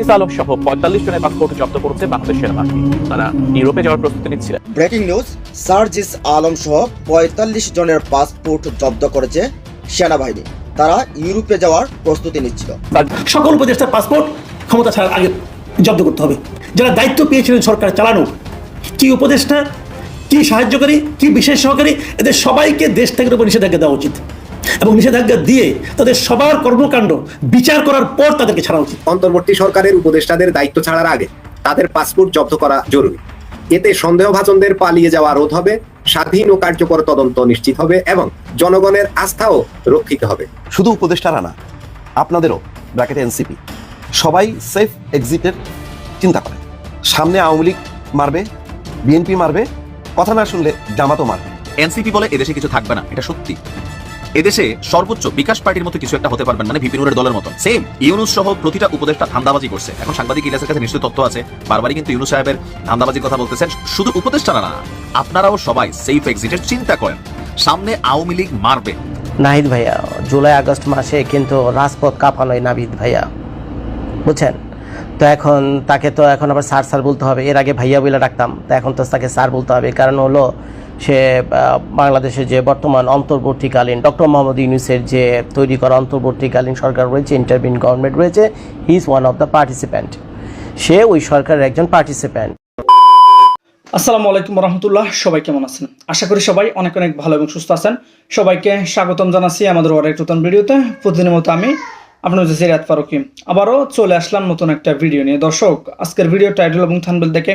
ইস আলম সহ পঁয়তাল্লিশ জনের পাসপোর্ট জব্দ করেছে বাংলাদেশ সেনাবাহিনী। তারা ইউরোপে যাওয়ার প্রস্তুতি নিচ্ছিলেন। ব্রেকিং নিউজ সার্জিস আলম সহ পঁয়তাল্লিশ জনের পাসপোর্ট জব্দ করেছে সেনাবাহিনী। তারা ইউরোপে যাওয়ার প্রস্তুতি নিচ্ছিল। সকল উপদেষ্টার পাসপোর্ট ক্ষমতা ছাড়ার আগে জব্দ করতে হবে। যারা দায়িত্ব পেয়েছিলেন সরকার চালানো কি উপদেষ্টা কি সাহায্যকারী কি বিশেষ সহকারী এদের সবাইকে দেশ থেকে উপর নিষেধাজ্ঞা দেওয়া উচিত। এবং নিষেধাজ্ঞা দিয়ে তাদের সবার কর্মকাণ্ড বিচার করার পর তাদেরকে ছাড়া উচিত। অন্তর্বর্তী সরকারের উপদেষ্টাদের দায়িত্ব ছাড়ার আগে তাদের পাসপোর্ট জব্দ করা জরুরি। এতে সন্দেহভাজনদের পালিয়ে যাওয়া রোধ হবে স্বাধীন ও কার্যকর তদন্ত নিশ্চিত হবে এবং জনগণের আস্থাও রক্ষিত হবে। শুধু উপদেষ্টারা না আপনাদেরও ব্র্যাকেটে এনসিপি সবাই সেফ এক্সিটের চিন্তা করে। সামনে আওয়ামী লীগ মারবে বিএনপি মারবে কথা না শুনলে জামাতও মারবে। এনসিপি বলে এদেশে কিছু থাকবে না এটা সত্যি। এদেশে সর্বোচ্চ বিকাশ পার্টির মতো কিছু একটা হতে পারবেন মানে বিপিনুরের দলের মতো সেম ইউনুস সহ প্রতিটা উপদেষ্টা ধান্দাবাজি করছে। এখন সাংবাদিক ইলিয়াসের কাছে নিশ্চয়ই তথ্য আছে। বারবারই কিন্তু ইউনুস সাহেবের ধান্দাবাজির কথা বলতেছেন। শুধু উপদেষ্টারা না, আপনারাও সবাই সেফ এক্সিটের চিন্তা করেন। সামনে আওয়ামী লীগ মারবে। নাহিদ ভাইয়া, জুলাই আগস্ট মাসে কিন্তু রাজপথ কাঁপানোই নাবিদ ভাইয়া। বুঝছেন? তো এখন তাকে তো এখন আবার স্যার স্যার বলতে হবে। এর আগে ভাইয়া বলে ডাকতাম। তো এখন তো তাকে স্যার বলতে হবে। কারণ হলো সে আহ, বাংলাদেশে যে বর্তমান অন্তর্বর্তীকালীন ডক্টর মোহাম্মদ ইউনুসের যে তৈরি করা অন্তর্বর্তীকালীন সরকার রয়েছে ইন্টারভিন গভর্নমেন্ট রয়েছে he is one of the participant সে ওই সরকারের একজন পার্টিসিপ্যান্ট আসসালামু আলাইকুম রহমতুল্লাহ সবাই কেমন আছেন? আশা করি সবাই অনেক অনেক ভালো এবং সুস্থ আছেন। সবাইকে স্বাগতম জানাচ্ছি আমাদের আরেক নতুন ভিডিওতে। প্রতিদিনের মতো আমি আপনার হচ্ছে সিরাত ফারুকি। আবারও চলে আসলাম নতুন একটা ভিডিও নিয়ে। দর্শক আজকের ভিডিও টাইটেল এবং থানবেল দেখে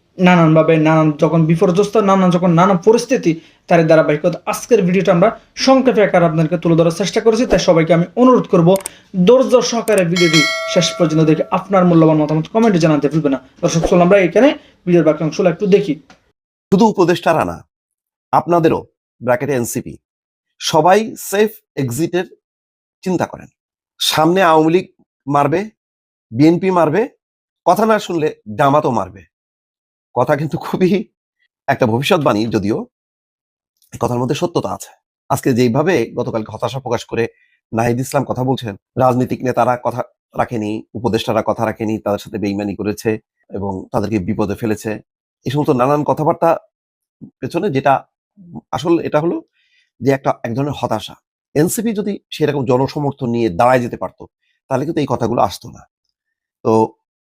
নানানভাবে নানান যখন বিপর্যস্ত, নানান যখন নানান পরিস্থিতি তার ধারাবাহিকতা। আজকের ভিডিওটা আমরা সংক্ষেপে আকার আপনাদেরকে তুলে ধরার চেষ্টা করেছি, তাই সবাইকে আমি অনুরোধ করব, ধৈর্য সহকারে ভিডিওটি শেষ পর্যন্ত দেখে আপনার মূল্যবান মতামত কমেন্টে জানাতে ভুলবে না। দর্শক চলো আমরা এখানে ভিডিওর বাকি অংশগুলো একটু দেখি। শুধু উপদেষ্টারা না, আপনাদেরও, ব্র্যাকেটে এনসিপি, সবাই সেফ এক্সিটের চিন্তা করেন। সামনে আওয়ামী লীগ মারবে, বিএনপি মারবে, কথা না শুনলে জামাতও মারবে। কথা কিন্তু খুবই একটা ভবিষ্যৎবাণী যদিও কথার মধ্যে সত্যতা আছে। আজকে যেইভাবে গতকালকে হতাশা প্রকাশ করে নাহিদ ইসলাম কথা বলছেন, রাজনীতিক নেতারা কথা রাখেনি, উপদেষ্টারা কথা রাখেনি, তাদের সাথে বেইমানি করেছে এবং তাদেরকে বিপদে ফেলেছে এই সমস্ত নানান কথাবার্তা পেছনে যেটা আসল এটা হলো যে একটা এক ধরনের হতাশা। এনসিপি যদি সেরকম জনসমর্থন নিয়ে দাঁড়ায় যেতে পারতো, তাহলে কিন্তু এই কথাগুলো আসতো না। তো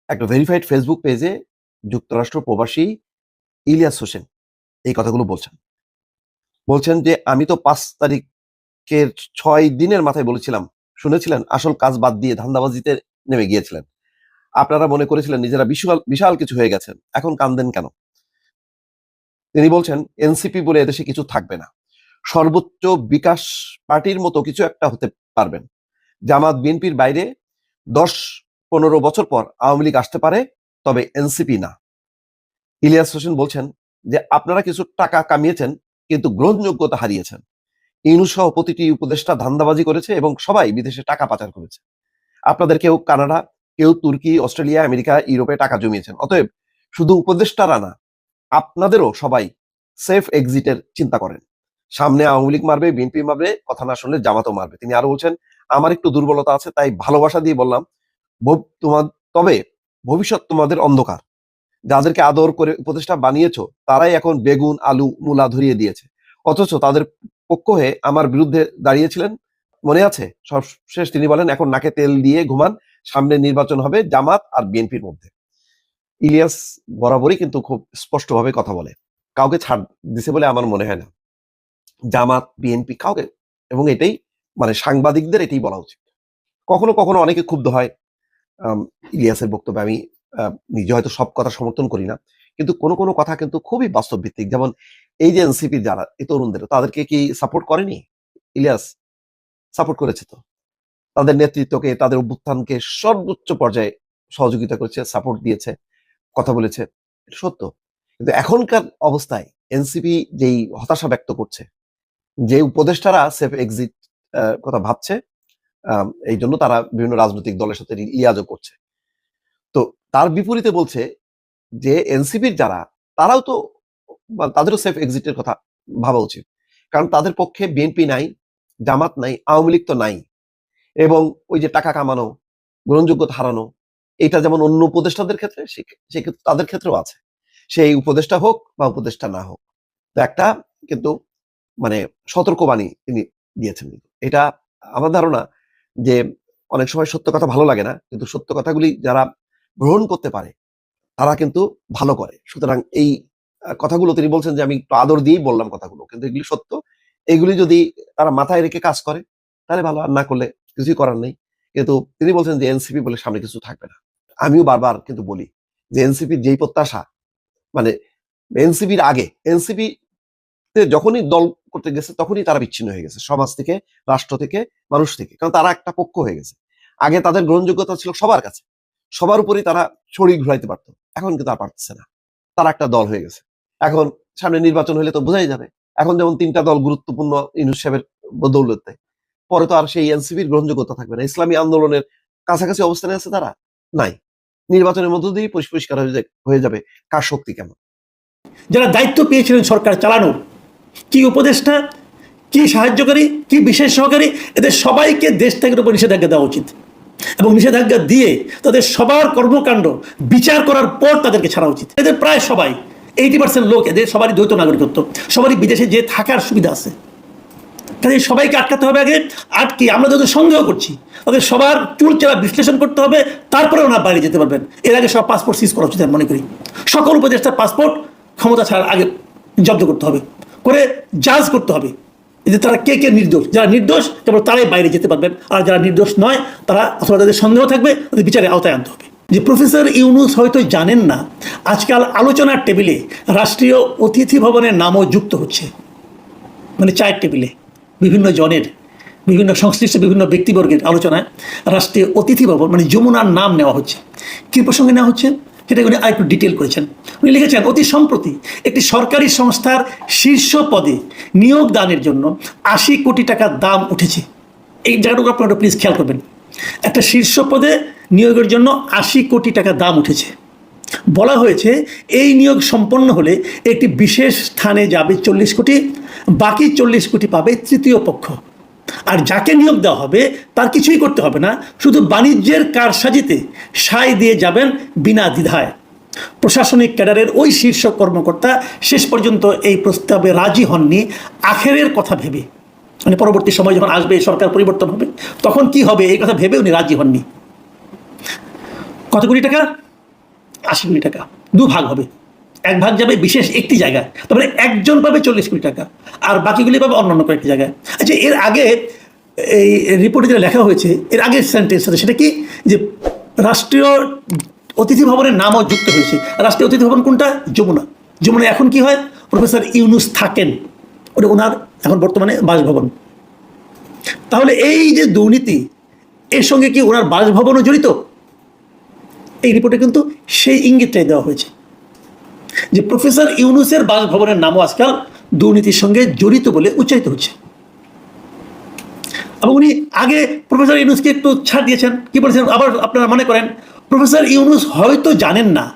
একটা ভেরিফাইড ফেসবুক পেজে যুক্তরাষ্ট্র প্রবাসী ইলিয়াস হোসেন এই কথাগুলো বলছেন। বলছেন যে, আমি তো পাঁচ তারিখের ছয় দিনের মাথায় বলেছিলাম, শুনেছিলেন? আসল কাজ বাদ দিয়ে ধান্দাবাজিতে নেমে গিয়েছিলেন। আপনারা মনে করেছিলেন নিজেরা বিশাল বিশাল কিছু হয়ে গেছেন, এখন কান্দেন কেন? তিনি বলছেন, এনসিপি বলে এদেশে কিছু থাকবে না। সর্বোচ্চ বিকাশ পার্টির মতো কিছু একটা হতে পারবেন। জামাত, বিএনপির বাইরে দশ, পনেরো বছর পর আওয়ামী লীগ আসতে পারে তবে এনসিপি না। ইলিয়াস হোসেন বলছেন যে, আপনারা কিছু টাকা কামিয়েছেন, কিন্তু গ্রহণযোগ্যতা হারিয়েছেন। ইউনুস সহ প্রতিটি উপদেষ্টা ধান্দাবাজি করেছে এবং সবাই বিদেশে টাকা পাচার করেছে। আপনাদের কেউ কানাডা, কেউ তুর্কি, অস্ট্রেলিয়া, আমেরিকা, ইউরোপে টাকা জমিয়েছেন। অতএব শুধু উপদেষ্টারা না, আপনাদেরও সবাই সেফ এক্সিটের চিন্তা করেন। সামনে আওয়ামী লীগ মারবে, বিএনপি মারবে, কথা না শুনলে জামাতও মারবে। তিনি আরও বলছেন, আমার একটু দুর্বলতা আছে, তাই ভালোবাসা দিয়ে বললাম তোমার, তবে ভবিষ্যৎ তোমাদের অন্ধকার। যাদেরকে আদর করে উপদেষ্টা বানিয়েছ, তারাই এখন বেগুন, আলু, মূলা ধরিয়ে দিয়েছে। অথচ তাদের পক্ষ হয়ে আমার বিরুদ্ধে দাঁড়িয়েছিলেন, মনে আছে? সব শেষ তিনি বলেন, এখন নাকে তেল দিয়ে ঘুমান, সামনে নির্বাচন হবে জামাত আর বিএনপির মধ্যে। ইলিয়াস বরাবরই কিন্তু খুব স্পষ্টভাবে কথা বলে। কাউকে ছাড় দিছে বলে আমার মনে হয় না। জামাত, বিএনপি কাউকে, এবং এটাই মানে সাংবাদিকদের এটাই বলা উচিত। কখনো কখনো অনেকে ক্ষুব্ধ হয় ইলিয়াসের বক্তব্য আমি নিজে হয়তো সব কথা সমর্থন করি না। কিন্তু কোনো কোনো কথা কিন্তু খুবই বাস্তব ভিত্তিক যেমন এই যে এনসিপি যারা, এই তরুণদের, তাদেরকে কি সাপোর্ট করেনি? ইলিয়াস সাপোর্ট করেছে তো? তাদের নেতৃত্বকে, তাদের অভ্যুত্থানকে সর্বোচ্চ পর্যায়ে সহযোগিতা করেছে সাপোর্ট দিয়েছে, কথা বলেছে। এটা সত্য। কিন্তু এখনকার অবস্থায় এনসিপি যেই হতাশা ব্যক্ত করছে, যে উপদেষ্টারা সেফ এক্সিট কথা ভাবছে এই জন্য তারা বিভিন্ন রাজনৈতিক দলের সাথে লিয়াজও করছে। তো তার বিপরীতে বলছে যে এনসিপির যারা, তারাও তো তাদেরও সেফ এক্সিটের কথা ভাবা উচিত। কারণ তাদের পক্ষে বিএনপি নাই, জামাত নাই, আওয়ামী লীগ তো নাই। এবং ওই যে টাকা কামানো গ্রহণযোগ্যতা হারানো, এটা যেমন অন্য উপদেষ্টাদের ক্ষেত্রে সেক্ষেত্রে তাদের ক্ষেত্রেও আছে। সেই উপদেষ্টা হোক বা উপদেষ্টা না হোক। তো একটা কিন্তু মানে সতর্কবাণী তিনি দিয়েছেন। এটা আমার ধারণা যে অনেক সময় সত্য কথা ভালো লাগে না, কিন্তু সত্য কথাগুলি যারা গ্রহণ করতে পারে, তারা কিন্তু ভালো করে। সুতরাং এই কথাগুলো তিনি বলছেন যে আমি একটু আদর দিয়েই বললাম কথাগুলো, কিন্তু এগুলি সত্য। এগুলি যদি তারা মাথায় রেখে কাজ করে, তাহলে ভালো, আর না করলে কিছুই করার নেই। কিন্তু তিনি বলছেন যে এনসিপি বলে সামনে কিছু থাকবে না। আমিও বারবার কিন্তু বলি যে এনসিপির যেই প্রত্যাশা মানে এনসিপির আগে এনসিপি যখনই দল করতে গেছে, তখনই তারা বিচ্ছিন্ন হয়ে গেছে, সমাজ থেকে, রাষ্ট্র থেকে, মানুষ থেকে। কারণ তারা একটা পক্ষ হয়ে গেছে। আগে তাদের গ্রহণযোগ্যতা ছিল সবার কাছে। সবার উপরই তারা ছড়ি ঘুরাইতে পারতো। এখন কিন্তু আর পারতেছে না। তারা একটা দল হয়ে গেছে। এখন সামনে নির্বাচন হলে তো বোঝাই যাবে। এখন যেমন তিনটা দল গুরুত্বপূর্ণ ইনুস সাহেবের দৌলতে। পরে তো আর সেই এনসিপির গ্রহণযোগ্যতা থাকবে না। ইসলামী আন্দোলনের কাছাকাছি অবস্থানে আছে তারা? নাই। নির্বাচনের মধ্য দিয়েই পরিষ্কার হয়ে যাবে কার শক্তি কেমন? যারা দায়িত্ব পেয়েছিলেন সরকার চালানোর কি উপদেষ্টা, কি সাহায্যকারী, কি বিশেষ সহকারী, এদের সবাইকে দেশ থেকে উপর নিষেধাজ্ঞা দেওয়া উচিত। এবং নিষেধাজ্ঞা দিয়ে তাদের সবার কর্মকাণ্ড বিচার করার পর তাদেরকে ছাড়া উচিত। এদের প্রায় সবাই এইটি পার্সেন্ট লোক, এদের সবারই দ্বৈত নাগরিকত্ব, সবারই বিদেশে যে থাকার সুবিধা আছে। কাজে সবাইকে আটকাতে হবে আগে। আটকে আমরা যাদের সন্দেহ করছি, তাদের সবার চুলচেরা বিশ্লেষণ করতে হবে, তারপরে ওনার বাইরে যেতে পারবেন। এর আগে সব পাসপোর্ট সিজ করা উচিত মনে করি। সকল উপদেষ্টার পাসপোর্ট ক্ষমতা ছাড়ার আগে জব্দ করতে হবে। করে জাজ করতে হবে। যে তারা কে কে নির্দোষ? যারা নির্দোষ কেবল তারাই বাইরে যেতে পারবেন আর যারা নির্দোষ নয়, তারা অথবা তাদের সন্দেহ থাকবে, তাদের বিচারে আওতায় আনতে হবে। যে প্রফেসর ইউনুস হয়তো জানেন না, আজকাল আলোচনার টেবিলে রাষ্ট্রীয় অতিথি ভবনের নামও যুক্ত হচ্ছে। মানে চায়ের টেবিলে। বিভিন্ন জনের, বিভিন্ন সংশ্লিষ্ট বিভিন্ন ব্যক্তিবর্গের আলোচনায় রাষ্ট্রীয় অতিথি ভবন মানে যমুনার নাম নেওয়া হচ্ছে। কী প্রসঙ্গে নেওয়া হচ্ছে? সেটা উনি আরেকটু ডিটেল করেছেন। উনি লিখেছেন, অতি সম্প্রতি একটি সরকারি সংস্থার শীর্ষ পদে নিয়োগ দানের জন্য আশি কোটি টাকার দাম উঠেছে। এই জায়গাটুকু আপনারা প্লিজ খেয়াল করবেন। একটা শীর্ষ পদে নিয়োগের জন্য আশি কোটি টাকা দাম উঠেছে। বলা হয়েছে, এই নিয়োগ সম্পন্ন হলে একটি বিশেষ স্থানে যাবে চল্লিশ কোটি, বাকি চল্লিশ কোটি পাবে তৃতীয় পক্ষ। আর যাকে নিয়োগ দেওয়া হবে, তার কিছুই করতে হবে না। শুধু বাণিজ্যের কারসাজিতে সায় দিয়ে যাবেন বিনা দ্বিধায়। প্রশাসনিক ক্যাডারের ওই শীর্ষ কর্মকর্তা শেষ পর্যন্ত এই প্রস্তাবে রাজি হননি, আখেরের কথা ভেবে। মানে পরবর্তী সময় যখন আসবে সরকার পরিবর্তন হবে, তখন কি হবে, এই কথা ভেবে উনি রাজি হননি। কত কোটি টাকা? আশি কোটি টাকা। দু ভাগ হবে। এক ভাগ যাবে বিশেষ একটি জায়গায়। তারপরে একজন পাবে চল্লিশ কোটি টাকা, আর বাকিগুলি পাবে অন্যান্য কয়েকটি জায়গায়। আচ্ছা এর আগে এই রিপোর্টে যেটা লেখা হয়েছে, এর আগের সেন্টেন্স সেটা কি? যে রাষ্ট্রীয় অতিথি ভবনের নামও যুক্ত হয়েছে। রাষ্ট্রীয় অতিথি ভবন কোনটা? যমুনা। যমুনা এখন কি হয়? প্রফেসর ইউনুস থাকেন। ওটা ওনার এখন বর্তমানে বাসভবন। তাহলে এই যে দুর্নীতি, এর সঙ্গে কি ওনার বাসভবনও জড়িত? এই রিপোর্টে কিন্তু সেই ইঙ্গিতটাই দেওয়া হয়েছে। যে প্রফেসর ইউনুসের বাসভবনের নামও আজকাল দুর্নীতির সঙ্গে জড়িত বলে উচ্চারিত হচ্ছে। এবং উনি আগে প্রফেসর ইউনুসকে একটু ছাড় দিয়েছেন। কি বলেছেন? আবার আপনারা মনে করেন, প্রফেসর ইউনুস হয়তো জানেন না,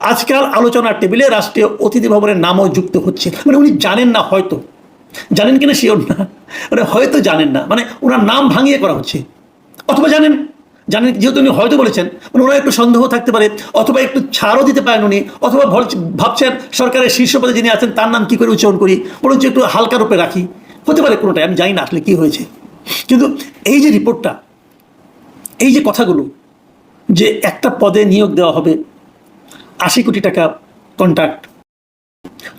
আজকাল আলোচনার টেবিলে রাষ্ট্রীয় অতিথি ভবনের নামও যুক্ত হচ্ছে। মানে উনি জানেন না হয়তো। জানেন কিনা শিওর না। মানে হয়তো জানেন না। মানে ওনার নাম ভাঙিয়ে করা হচ্ছে। অথবা জানেন জানেন, যেহেতু উনি হয়তো বলেছেন মানে ওনার একটু সন্দেহ থাকতে পারে, অথবা একটু ছাড়ও দিতে পারেন উনি, অথবা ভাবছেন সরকারের শীর্ষ পদে যিনি আছেন, তার নাম কি করে উচ্চারণ করি, বরঞ্চ একটু হালকা রূপে রাখি। হতে পারে কোনোটাই, আমি জানি না আসলে কী হয়েছে। কিন্তু এই যে রিপোর্টটা, এই যে কথাগুলো, যে একটা পদে নিয়োগ দেওয়া হবে, আশি কোটি টাকা কন্ট্রাক্ট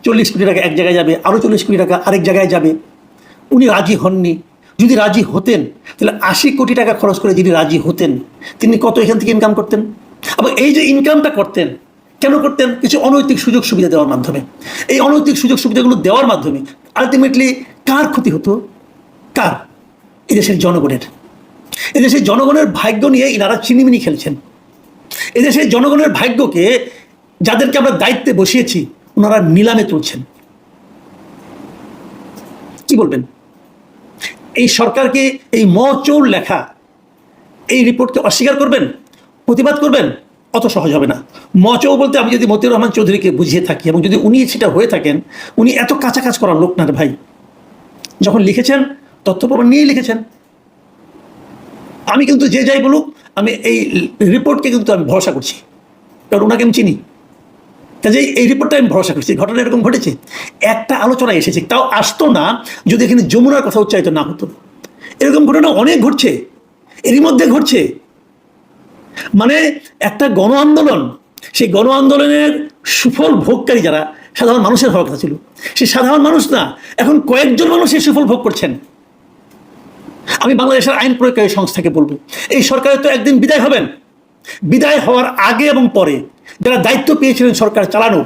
চল্লিশ কোটি টাকা এক জায়গায় যাবে আরও চল্লিশ কোটি টাকা আরেক জায়গায় যাবে, উনি রাজি হননি যদি রাজি হতেন, তাহলে আশি কোটি টাকা খরচ করে যদি রাজি হতেন, তিনি কত এখান থেকে ইনকাম করতেন? আবার এই যে ইনকামটা করতেন, কেন করতেন? কিছু অনৈতিক সুযোগ সুবিধা দেওয়ার মাধ্যমে। এই অনৈতিক সুযোগ সুবিধাগুলো দেওয়ার মাধ্যমে আলটিমেটলি কার ক্ষতি হতো? কার? এদেশের জনগণের। এদেশের জনগণের ভাগ্য নিয়ে ইনারা চিনিমিনি খেলছেন। এদেশের জনগণের ভাগ্যকে যাদেরকে আমরা দায়িত্বে বসিয়েছি, ওনারা নিলামে তুলছেন। কি বলবেন? এই সরকারকে এই মচৌর লেখা, এই রিপোর্টকে অস্বীকার করবেন, প্রতিবাদ করবেন, অত সহজ হবে না। মচৌ বলতে আমি যদি মতিউর রহমান চৌধুরীকে বুঝিয়ে থাকি এবং যদি উনি সেটা হয়ে থাকেন, উনি এত কাছা কাজ করার লোক না ভাই। যখন লিখেছেন তথ্য প্রমাণ নিয়েই লিখেছেন। আমি কিন্তু যে যাই বলুক, আমি এই রিপোর্টকে কিন্তু আমি ভরসা করছি। কারণ ওনাকে আমি চিনি। কাজে এই রিপোর্টটা আমি ভরসা করছি। ঘটনা এরকম ঘটেছে, একটা আলোচনা এসেছে, তাও আসতো না যদি এখানে যমুনার কথা উচ্চারিত না হতো। এরকম ঘটনা অনেক ঘটছে, এরই মধ্যে ঘটছে। মানে একটা গণ আন্দোলন, সেই গণ আন্দোলনের সুফল ভোগকারী যারা, সাধারণ মানুষের হওয়ার কথা ছিল সে সাধারণ মানুষ না, এখন কয়েকজন মানুষ এই সুফল ভোগ করছেন। আমি বাংলাদেশের আইন প্রয়োগকারী সংস্থাকে বলব, এই সরকারের তো একদিন বিদায় হবেন। বিদায় হওয়ার আগে এবং পরে যারা দায়িত্ব পেয়েছিলেন সরকার চালানোর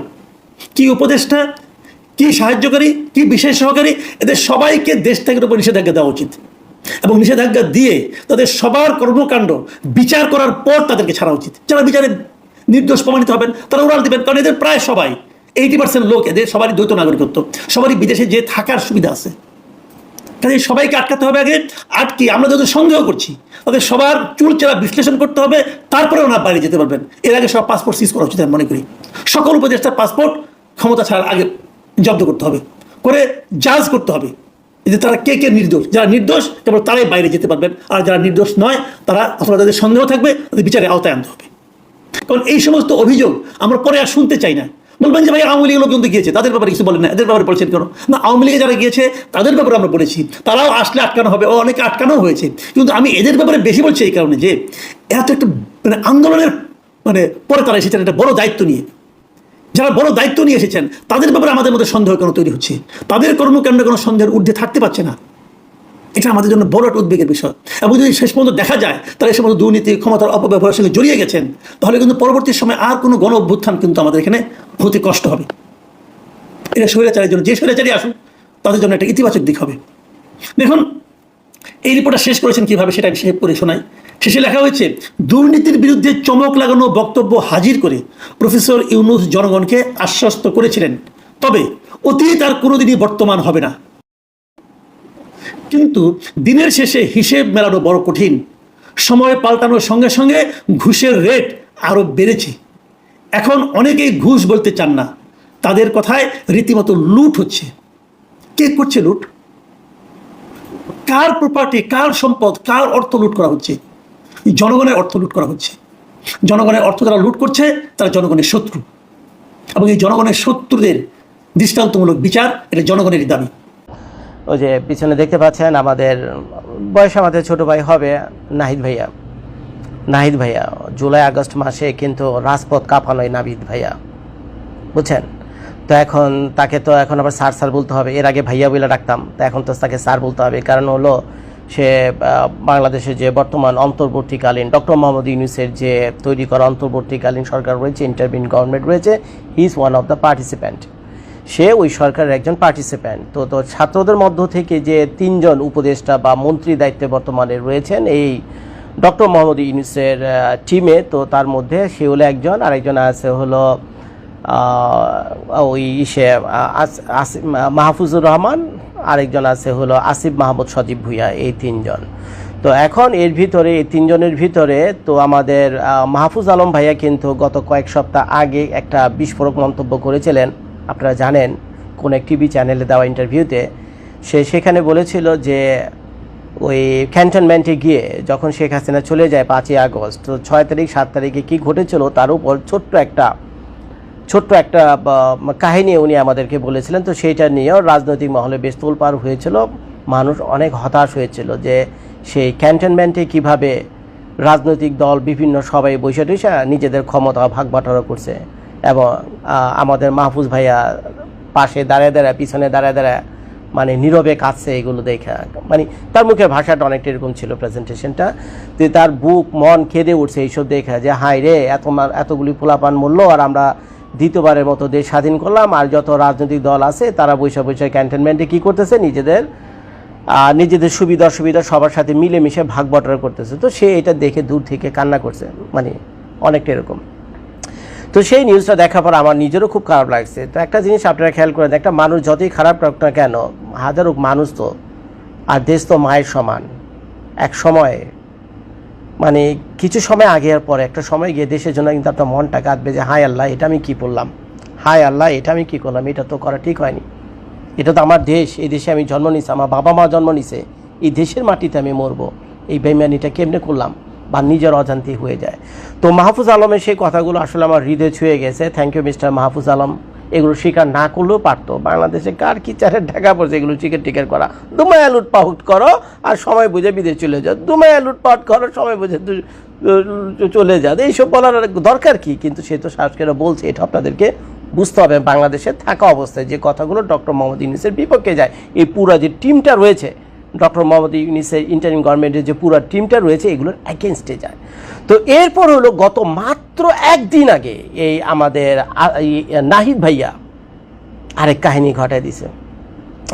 কি উপদেষ্টা, কি সাহায্যকারী, কি বিশেষ সহকারী, এদের সবাইকে দেশ থেকে উপর নিষেধাজ্ঞা দেওয়া উচিত। এবং নিষেধাজ্ঞা দিয়ে তাদের সবার কর্মকাণ্ড বিচার করার পর তাদেরকে ছাড়া উচিত। যারা বিচারে নির্দোষ প্রমাণিত হবেন, তারা উড়াল দিবেন, কারণ এদের প্রায় সবাই এইটি পার্সেন্ট লোক এদের সবারই দ্বৈত নাগরিকত্ব, সবারই বিদেশে যে থাকার সুবিধা আছে। কাজে সবাইকে আটকাতে হবে আগে, আটকে আমরা যাদের সন্দেহ করছি, তাদের সবার চুল চেরা বিশ্লেষণ করতে হবে, তারপরে ওনার বাইরে যেতে পারবেন। এর আগে সব পাসপোর্ট সিজ করা উচিত আমি মনে করি। সকল উপদেষ্টার পাসপোর্ট ক্ষমতা ছাড়ার আগে জব্দ করতে হবে, করে জাজ করতে হবে যে তারা কে কে নির্দোষ। যারা নির্দোষ, কেবল তারাই বাইরে যেতে পারবেন, আর যারা নির্দোষ নয়, তারা অথবা তাদের সন্দেহ থাকবে, তাদের বিচারে আওতায় আনতে হবে। কারণ এই সমস্ত অভিযোগ আমরা পরে আর শুনতে চাই না। বলবেন যে ভাই আওয়ামী লীগের লোক কিন্তু গিয়েছে, তাদের ব্যাপারে কিছু বলেন না, এদের ব্যাপারে বলছেন কেন? না, আওয়ামী লীগে যারা গিয়েছে, তাদের ব্যাপারে আমরা বলেছি। তারাও আসলে আটকানো হবে, ও অনেকে আটকানো হয়েছে। কিন্তু আমি এদের ব্যাপারে বেশি বলছি এই কারণে যে, এত একটা মানে আন্দোলনের মানে পরে তারা এসেছেন, একটা বড় দায়িত্ব নিয়ে। যারা বড় দায়িত্ব নিয়ে এসেছেন, তাদের ব্যাপারে আমাদের মধ্যে সন্দেহ কেন তৈরি হচ্ছে? তাদের কর্মকাণ্ড কোনো সন্দেহের ঊর্ধ্বে থাকতে পারছে না। এটা আমাদের জন্য বড় একটা উদ্বেগের বিষয়। এবং যদি শেষ পর্যন্ত দেখা যায় তারা এই সমস্ত দুর্নীতি, ক্ষমতার অপব্যবহারের সঙ্গে জড়িয়ে গেছেন, তাহলে কিন্তু পরবর্তী সময় আর কোনো গণ অভ্যুত্থান কিন্তু আমাদের এখানে হতে কষ্ট হবে। এটা স্বৈরাচারের জন্য, যে স্বৈরাচারী আসুন তাদের জন্য একটা ইতিবাচক দিক হবে। দেখুন, এই রিপোর্টটা শেষ করেছেন কীভাবে সেটা শেষ করে শোনাই। শেষে লেখা হয়েছে, দুর্নীতির বিরুদ্ধে চমক লাগানো বক্তব্য হাজির করে প্রফেসর ইউনুস জনগণকে আশ্বস্ত করেছিলেন। তবে অতীত আর কোনোদিনই বর্তমান হবে না। কিন্তু দিনের শেষে হিসেব মেলানো বড় কঠিন। সময় পাল্টানোর সঙ্গে সঙ্গে ঘুষের রেট আরও বেড়েছে। এখন অনেকেই ঘুষ বলতে চান না। তাদের কথায় রীতিমতো লুট হচ্ছে। কে করছে লুট? কার প্রপার্টি কার সম্পদ, কার অর্থ লুট করা হচ্ছে? জনগণের অর্থ লুট করা হচ্ছে। জনগণের অর্থ যারা লুট করছে, তারা জনগণের শত্রু। এবং এই জনগণের শত্রুদের দৃষ্টান্তমূলক বিচার, এটা জনগণেরই দাবি। ওই যে পিছনে দেখতে পাচ্ছেন আমাদের বয়স আমাদের ছোটো ভাই হবে নাহিদ ভাইয়া। নাহিদ ভাইয়া, জুলাই, আগস্ট মাসে কিন্তু রাজপথ কাঁপানোই নাবিদ ভাইয়া। বুঝছেন? তো এখন তাকে তো এখন আবার স্যার স্যার বলতে হবে। এর আগে ভাইয়া বলে ডাকতাম, তো এখন তো তাকে স্যার বলতে হবে। কারণ হলো সে বাংলাদেশের যে বর্তমান অন্তর্বর্তীকালীন ডক্টর মোহাম্মদ ইউনুসের যে তৈরি করা অন্তর্বর্তীকালীন সরকার রয়েছে ইন্টারভিন গভর্নমেন্ট রয়েছে he is one of the participant সে ওই সরকারের একজন পার্টিসিপ্যান্ট তো তো ছাত্রদের মধ্য থেকে যে তিনজন উপদেষ্টা বা মন্ত্রী দায়িত্বে বর্তমানে রয়েছেন, এই ডক্টর মোহাম্মদ ইউনুসের টিমে তো তার মধ্যে সে হলো একজন, আরেকজন আছে হলো ওই আসিফ মাহফুজুর রহমান, আরেকজন আছে হলো আসিফ মাহমুদ সজীব ভুইয়া, এই তিনজন। তো এখন এর ভিতরে, এই তিনজনের ভিতরে, তো আমাদের মাহফুজ আলম ভাইয়া কিন্তু গত কয়েক সপ্তাহ আগে একটা বিস্ফোরক মন্তব্য করেছিলেন। আপনারা জানেন কোন এক টিভি চ্যানেলে দেওয়া ইন্টারভিউতে, সে সেখানে বলেছিল যে ওই ক্যান্টনমেন্টে গিয়ে যখন শেখ হাসিনা চলে যায় পাঁচই আগস্ট, তো ছয় তারিখ, সাত তারিখে কী ঘটেছিল তার উপর ছোট্ট একটা ছোট্ট একটা কাহিনী উনি আমাদেরকে বলেছিলেন। তো সেইটা নিয়েও রাজনৈতিক মহলে বেশ তোলপাড় হয়েছিল। মানুষ অনেক হতাশ হয়েছিল যে সেই ক্যান্টনমেন্টে কীভাবে রাজনৈতিক দল বিভিন্ন সবাই টসে নিজেদের ক্ষমতা ভাগ করছে। এবং আমাদের মাহফুজ ভাইয়া পাশে দাঁড়ায় দাঁড়ায়, পিছনে দাঁড়ায় দাঁড়ায় মানে নীরবে কাছে এগুলো দেখা। মানে তার মুখের ভাষাটা অনেকটা এরকম ছিল প্রেজেন্টেশনটা তো তার বুক, মন কেঁদে উঠছে এইসব দেখা যে হাই রে, এত এতগুলি পোলাপান মূল্য আর আমরা দ্বিতীয়বারের মতো দেশ স্বাধীন করলাম আর যত রাজনৈতিক দল আছে তারা বৈশা বৈশা ক্যান্টনমেন্টে কী করতেছে? নিজেদের নিজেদের সুবিধা অসুবিধা সবার সাথে মিলেমিশে ভাগ বটরা করতেছে। তো সে এটা দেখে দূর থেকে কান্না করছে। মানে অনেকটা এরকম। তো সেই নিউজটা দেখার পর আমার নিজেরও খুব খারাপ লাগছে। তো একটা জিনিস আপনারা খেয়াল করেন, একটা মানুষ যতই খারাপ রাখ না কেন, হাজারো মানুষ তো, আর দেশ তো মায়ের সমান। এক সময়ে মানে কিছু সময় আগে আর পরে, একটা সময় গিয়ে দেশের জন্য কিন্তু আপনার মনটা কাঁদবে যে, হায় আল্লাহ, এটা আমি কী করলাম হায় আল্লাহ, এটা আমি কী করলাম? এটা তো করা ঠিক হয়নি। এটা তো আমার দেশ, এই দেশে আমি জন্ম নিছি আমার বাবা মা জন্ম নিছে এই দেশের মাটিতে আমি মরবো, এই বেমানিটা কেমনে করলাম? বা নিজের অজান্তি হয়ে যায়। তো মাহফুজ আলমের সেই কথাগুলো আসলে আমার হৃদয় ছুঁয়ে গেছে। Thank you mister Mahfuz Alam. এগুলো স্বীকার না করলেও পারতো। বাংলাদেশে কার কি চারের ঢাকা পড়ছে এগুলো চিকেট টিকেট করা। দুমায়া লুটপাট করো আর সময় বুঝে বিদেশ চলে যাও। দুমায়া লুটপাট করো, সময় বুঝে চলে যাও। এইসব বলার দরকার কি? কিন্তু সে তো শাসকেরা বলছে, এটা আপনাদেরকে বুঝতে হবে। বাংলাদেশে থাকা অবস্থায় যে কথাগুলো ডক্টর মোহাম্মদ ইউনিসের বিপক্ষে যায়, এই পুরা যে টিমটা রয়েছে ডক্টর মোহাম্মদ ইউনিসের ইন্টারিম গভর্নমেন্টের যে পুরো টিমটা রয়েছে এগুলোর অ্যাগেনস্টে যায়। তো এরপর হলো গত মাত্র একদিন আগে এই আমাদের নাহিদ ভাইয়া আরেক কাহিনী ঘটায় দিছে।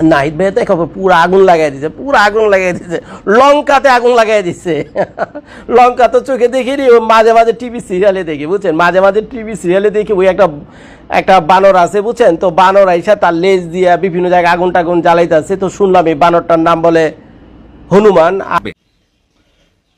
নাহিদ ভাই তো একেবারে পুরো আগুন লাগাই দিছে, পুরো আগুন লাগাই দিছে। লঙ্কাতে আগুন লাগাই দিছে। লঙ্কা তো চোখে দেখিনি মাঝে মাঝে টিভি সিরিয়ালে দেখি, বুঝছেন? মাঝে মাঝে টিভি সিরিয়ালে দেখি ওই একটা একটা বানর আছে, বুঝছেন? তো বানর আইসা তার লেজ দিয়ে বিভিন্ন জায়গায় আগুন টাগুন জ্বালাইতেছে। তো শুনলাম এই বানরটার নাম বলে হনুমান।